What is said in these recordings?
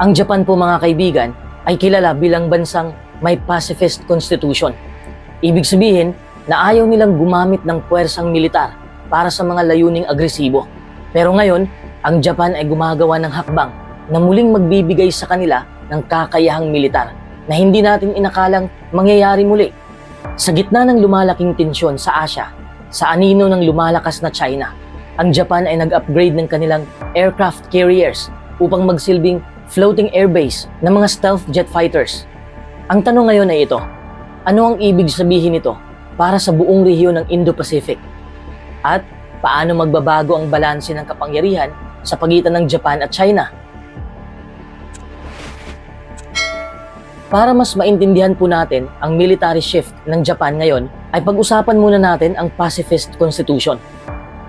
Ang Japan po mga kaibigan ay kilala bilang bansang may pacifist constitution. Ibig sabihin na ayaw nilang gumamit ng puwersang militar para sa mga layuning agresibo. Pero ngayon, ang Japan ay gumagawa ng hakbang na muling magbibigay sa kanila ng kakayahang militar na hindi natin inakalang mangyayari muli. Sa gitna ng lumalaking tensyon sa Asia, sa anino ng lumalakas na China, ang Japan ay nag-upgrade ng kanilang aircraft carriers upang magsilbing floating airbase ng mga stealth jet fighters. Ang tanong ngayon ay ito, ano ang ibig sabihin nito para sa buong rehiyon ng Indo-Pacific? At paano magbabago ang balanse ng kapangyarihan sa pagitan ng Japan at China? Para mas maintindihan po natin ang military shift ng Japan ngayon, ay pag-usapan muna natin ang pacifist constitution.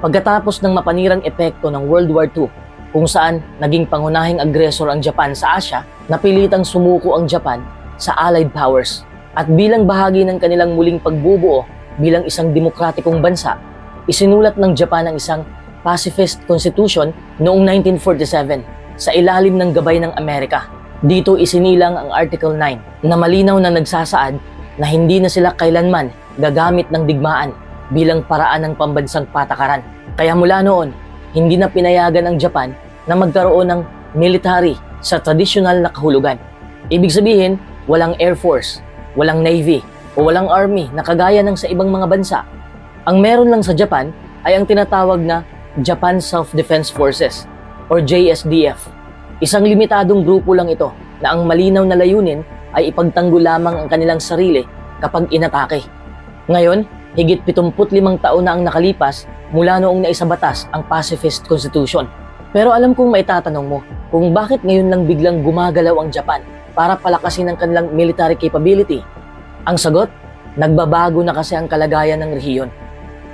Pagkatapos ng mapanirang epekto ng World War II, kung saan naging pangunahing agresor ang Japan sa Asia, napilitang sumuko ang Japan sa Allied Powers. At bilang bahagi ng kanilang muling pagbubuo bilang isang demokratikong bansa, isinulat ng Japan ang isang pacifist constitution noong 1947 sa ilalim ng gabay ng Amerika. Dito isinilang ang Article 9 na malinaw na nagsasaad na hindi na sila kailanman gagamit ng digmaan bilang paraan ng pambansang patakaran. Kaya mula noon, hindi na pinayagan ang Japan na magkaroon ng military sa tradisyonal na kahulugan. Ibig sabihin, walang Air Force, walang Navy, o walang Army na kagaya ng sa ibang mga bansa. Ang meron lang sa Japan ay ang tinatawag na Japan Self-Defense Forces or JSDF. Isang limitadong grupo lang ito na ang malinaw na layunin ay ipagtanggol lamang ang kanilang sarili kapag inatake. Ngayon, higit 75 taon na ang nakalipas mula noong naisabatas ang Pacifist Constitution. Pero alam kong maitatanong mo kung bakit ngayon lang biglang gumagalaw ang Japan para palakasin ang kanilang military capability. Ang sagot, nagbabago na kasi ang kalagayan ng rehiyon.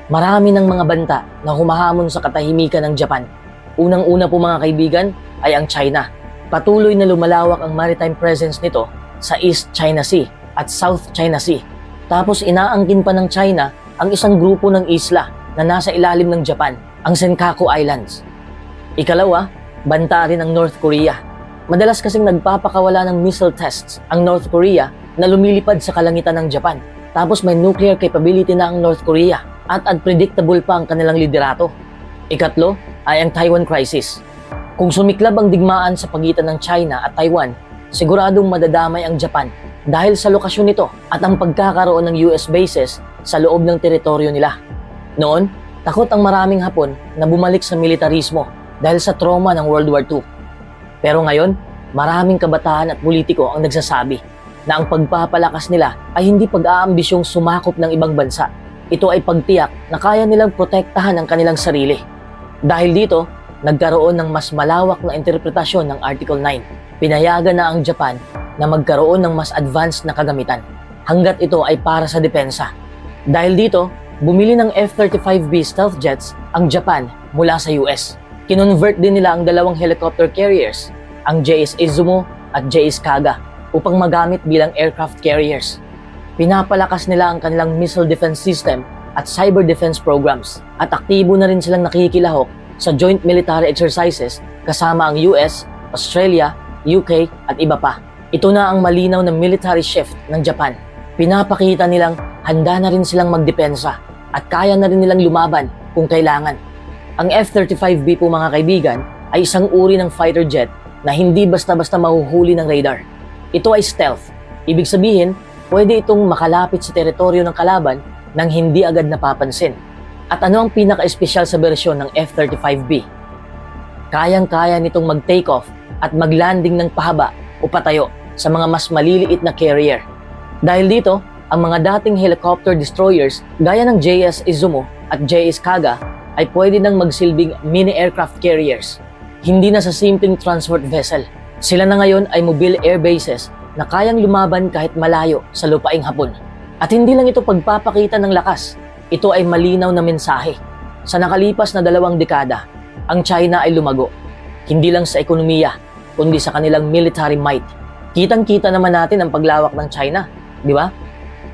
Marami ng mga banta na humahamon sa katahimikan ng Japan. Unang-una po mga kaibigan ay ang China. Patuloy na lumalawak ang maritime presence nito sa East China Sea at South China Sea. Tapos inaangkin pa ng China ang isang grupo ng isla na nasa ilalim ng Japan, ang Senkaku Islands. Ikalawa, banta rin ang North Korea. Madalas kasing nagpapakawala ng missile tests ang North Korea na lumilipad sa kalangitan ng Japan. Tapos may nuclear capability na ang North Korea at unpredictable pa ang kanilang liderato. Ikatlo ay ang Taiwan crisis. Kung sumiklab ang digmaan sa pagitan ng China at Taiwan, siguradong madadamay ang Japan dahil sa lokasyon nito at ang pagkakaroon ng US bases sa loob ng teritoryo nila. Noon, takot ang maraming Hapon na bumalik sa militarismo dahil sa trauma ng World War II. Pero ngayon, maraming kabataan at politiko ang nagsasabi na ang pagpapalakas nila ay hindi pag-aambisyong sumakop ng ibang bansa. Ito ay pagtiyak na kaya nilang protektahan ang kanilang sarili. Dahil dito, nagkaroon ng mas malawak na interpretasyon ng Article 9. Pinayagan na ang Japan na magkaroon ng mas advanced na kagamitan hanggat ito ay para sa depensa. Dahil dito, bumili ng F-35B stealth jets ang Japan mula sa US. Kinonvert din nila ang dalawang helicopter carriers, ang JS Izumo at JS Kaga, upang magamit bilang aircraft carriers. Pinapalakas nila ang kanilang missile defense system at cyber defense programs at aktibo na rin silang nakikilahok sa joint military exercises kasama ang US, Australia, UK at iba pa. Ito na ang malinaw na military shift ng Japan. Pinapakita nilang handa na rin silang magdepensa at kaya na rin nilang lumaban kung kailangan. Ang F-35B po mga kaibigan ay isang uri ng fighter jet na hindi basta-basta mahuhuli ng radar. Ito ay stealth. Ibig sabihin, pwede itong makalapit sa teritoryo ng kalaban nang hindi agad napapansin. At ano ang pinaka-espesyal sa bersyon ng F-35B? Kayang-kaya nitong mag-take off at mag-landing ng pahaba o patayo sa mga mas maliliit na carrier. Dahil dito, ang mga dating helicopter destroyers gaya ng JS Izumo at JS Kaga ay pwede nang magsilbing mini aircraft carriers. Hindi na sa simpleng transport vessel. Sila na ngayon ay mobile air bases na kayang lumaban kahit malayo sa lupaing hapon. At hindi lang ito pagpapakita ng lakas, ito ay malinaw na mensahe. Sa nakalipas na dalawang dekada, ang China ay lumago. Hindi lang sa ekonomiya, kundi sa kanilang military might. Kitang-kita naman natin ang paglawak ng China, di ba?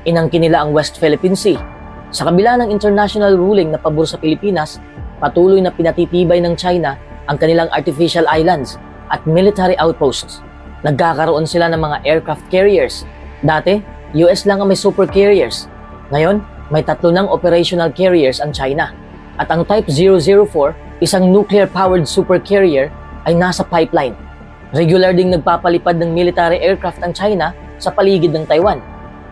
Inangkin nila ang West Philippine Sea. Sa kabila ng international ruling na pabor sa Pilipinas, patuloy na pinatitibay ng China ang kanilang artificial islands at military outposts Nagkakaroon sila ng mga aircraft carriers. Dati, US lang ang may super carriers. Ngayon, may tatlo ng operational carriers ang China. At ang Type 004, isang nuclear-powered super carrier, ay nasa pipeline. Regular ding nagpapalipad ng military aircraft ang China sa paligid ng Taiwan.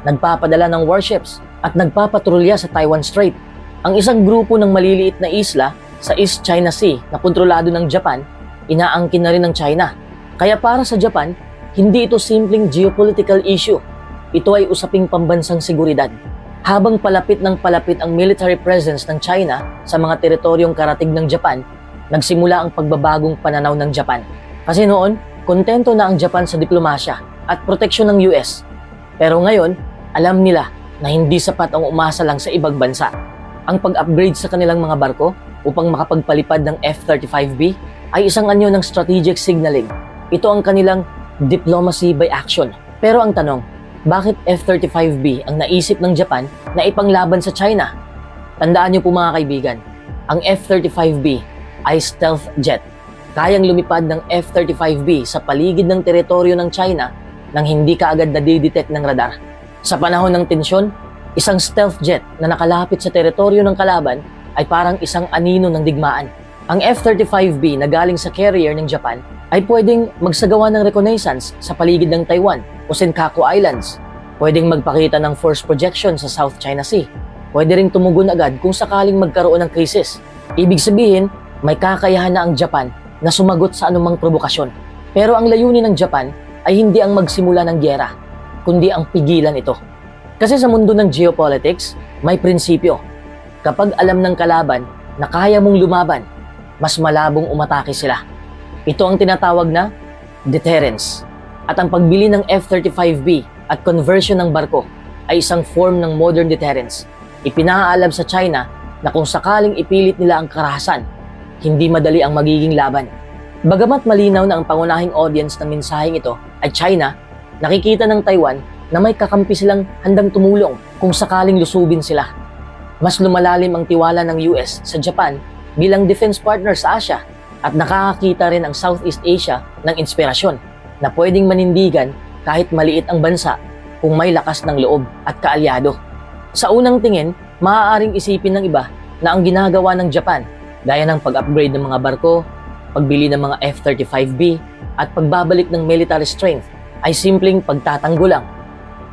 Nagpapadala ng warships at nagpapatrolya sa Taiwan Strait. Ang isang grupo ng maliliit na isla sa East China Sea na kontrolado ng Japan, inaangkin na rin ng China. Kaya para sa Japan, hindi ito simpleng geopolitical issue. Ito ay usaping pambansang seguridad. Habang palapit ng palapit ang military presence ng China sa mga teritoryong karatig ng Japan, nagsimula ang pagbabagong pananaw ng Japan. Kasi noon, kontento na ang Japan sa diplomasya at proteksyon ng US. Pero ngayon, alam nila na hindi sapat ang umasa lang sa ibang bansa. Ang pag-upgrade sa kanilang mga barko upang makapagpalipad ng F-35B ay isang anyo ng strategic signaling. Ito ang kanilang diplomacy by action. Pero ang tanong, bakit F-35B ang naisip ng Japan na ipanglaban sa China? Tandaan niyo po mga kaibigan, ang F-35B ay stealth jet. Kayang lumipad ng F-35B sa paligid ng teritoryo ng China nang hindi kaagad nadidetect ng radar. Sa panahon ng tensyon, isang stealth jet na nakalapit sa teritoryo ng kalaban ay parang isang anino ng digmaan. Ang F-35B na galing sa carrier ng Japan ay pwedeng magsagawa ng reconnaissance sa paligid ng Taiwan o Senkaku Islands. Pwedeng magpakita ng force projection sa South China Sea. Pwede ring tumugon agad kung sakaling magkaroon ng krisis. Ibig sabihin, may kakayahan na ang Japan na sumagot sa anumang provokasyon. Pero ang layunin ng Japan ay hindi ang magsimula ng gyera, kundi ang pigilan ito. Kasi sa mundo ng geopolitics, may prinsipyo. Kapag alam ng kalaban na kaya mong lumaban, mas malabong umatake sila. Ito ang tinatawag na deterrence. At ang pagbili ng F-35B at conversion ng barko ay isang form ng modern deterrence. Ipinaalam sa China na kung sakaling ipilit nila ang karahasan, hindi madali ang magiging laban. Bagamat malinaw na ang pangunahing audience ng mensaheng ito ay China, nakikita ng Taiwan na may kakampi silang handang tumulong kung sakaling lusubin sila. Mas lumalalim ang tiwala ng US sa Japan bilang defense partner sa Asia at nakakakita rin ang Southeast Asia ng inspirasyon na pwedeng manindigan kahit maliit ang bansa kung may lakas ng loob at kaalyado. Sa unang tingin, maaaring isipin ng iba na ang ginagawa ng Japan gaya ng pag-upgrade ng mga barko, pagbili ng mga F-35B at pagbabalik ng military strength ay simpleng pagtatanggol lang.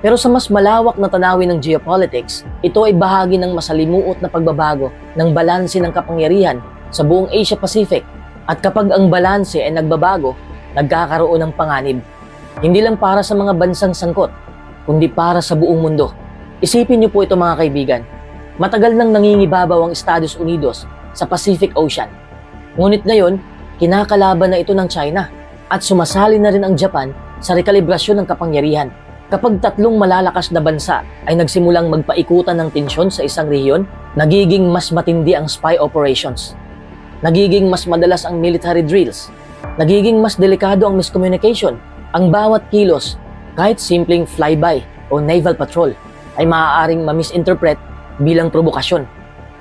Pero sa mas malawak na tanawin ng geopolitics, ito ay bahagi ng masalimuot na pagbabago ng balanse ng kapangyarihan sa buong Asia Pacific. At kapag ang balanse ay nagbabago, nagkakaroon ng panganib. Hindi lang para sa mga bansang sangkot, kundi para sa buong mundo. Isipin niyo po ito mga kaibigan. Matagal nang nangingibabaw ang Estados Unidos sa Pacific Ocean. Ngunit ngayon, kinakalaban na ito ng China at sumasali na rin ang Japan sa rekalibrasyon ng kapangyarihan. Kapag tatlong malalakas na bansa ay nagsimulang magpaikutan ng tensyon sa isang rehiyon, nagiging mas matindi ang spy operations. Nagiging mas madalas ang military drills. Nagiging mas delikado ang miscommunication. Ang bawat kilos, kahit simpleng flyby o naval patrol, ay maaaring ma-misinterpret bilang provokasyon.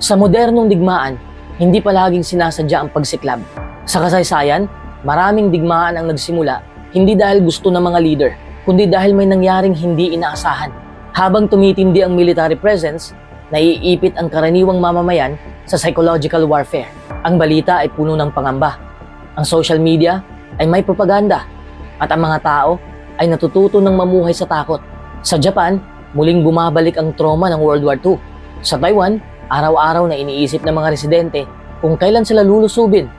Sa modernong digmaan, hindi palaging sinasadya ang pagsiklab. Sa kasaysayan, maraming digmaan ang nagsimula hindi dahil gusto ng mga leader, kundi dahil may nangyaring hindi inaasahan. Habang tumitindi ang military presence, naiipit ang karaniwang mamamayan sa psychological warfare. Ang balita ay puno ng pangamba. Ang social media ay may propaganda. At ang mga tao ay natututo ng mamuhay sa takot. Sa Japan, muling bumabalik ang trauma ng World War II. Sa Taiwan, araw-araw na iniisip ng mga residente kung kailan sila lulusubin.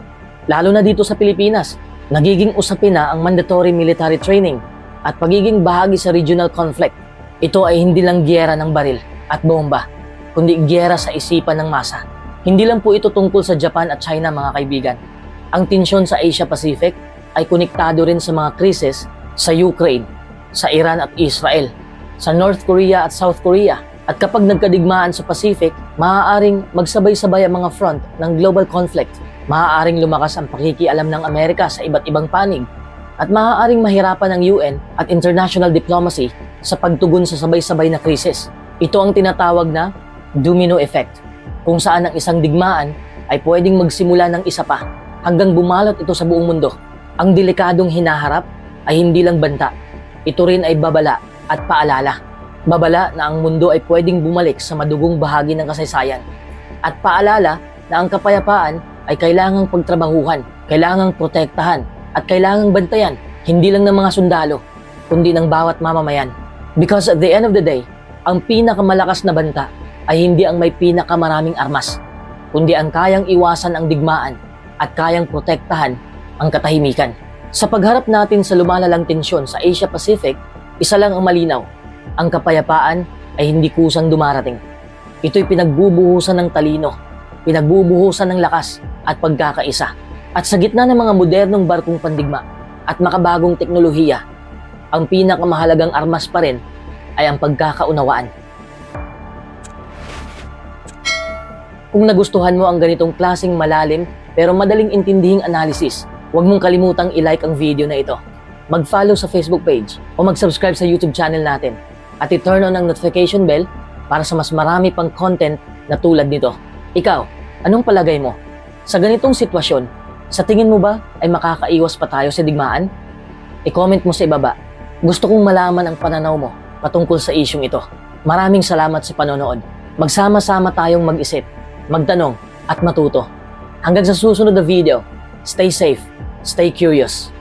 Lalo na dito sa Pilipinas, nagiging usapin na ang mandatory military training at pagiging bahagi sa regional conflict. Ito ay hindi lang gyera ng baril at bomba, kundi gyera sa isipan ng masa. Hindi lang po ito tungkol sa Japan at China mga kaibigan. Ang tensyon sa Asia Pacific ay konektado rin sa mga krisis sa Ukraine, sa Iran at Israel, sa North Korea at South Korea. At kapag nagkadigmaan sa Pacific, maaaring magsabay-sabay ang mga front ng global conflict. Maaaring lumakas ang pakikialam ng Amerika sa iba't ibang panig at maaaring mahirapan ang UN at international diplomacy sa pagtugon sa sabay-sabay na krisis. Ito ang tinatawag na domino effect, kung saan ang isang digmaan ay pwedeng magsimula ng isa pa hanggang bumalot ito sa buong mundo. Ang delikadong hinaharap ay hindi lang banta. Ito rin ay babala at paalala. Babala na ang mundo ay pwedeng bumalik sa madugong bahagi ng kasaysayan. At paalala na ang kapayapaan ay kailangang pagtrabahuhan, kailangang protektahan, at kailangang bantayan, hindi lang ng mga sundalo, kundi ng bawat mamamayan. Because at the end of the day, ang pinakamalakas na banta ay hindi ang may pinakamaraming armas, kundi ang kayang iwasan ang digmaan at kayang protektahan ang katahimikan. Sa pagharap natin sa lumalalang tensyon sa Asia Pacific, isa lang ang malinaw, ang kapayapaan ay hindi kusang dumarating. Ito'y pinagbubuhusan ng talino, pinagbubuhusan ng lakas at pagkakaisa. At sa gitna ng mga modernong barkong pandigma at makabagong teknolohiya, ang pinakamahalagang armas pa rin ay ang pagkakaunawaan. Kung nagustuhan mo ang ganitong klasing malalim pero madaling intindihing analysis, huwag mong kalimutang i-like ang video na ito. Mag-follow sa Facebook page o mag-subscribe sa YouTube channel natin at i-turn on ang notification bell para sa mas marami pang content na tulad nito. Ikaw, anong palagay mo? Sa ganitong sitwasyon, sa tingin mo ba ay makakaiwas pa tayo sa digmaan? I-comment mo sa ibaba. Gusto kong malaman ang pananaw mo patungkol sa isyong ito. Maraming salamat sa panonood. Magsama-sama tayong mag-isip, magtanong at matuto. Hanggang sa susunod na video, stay safe, stay curious.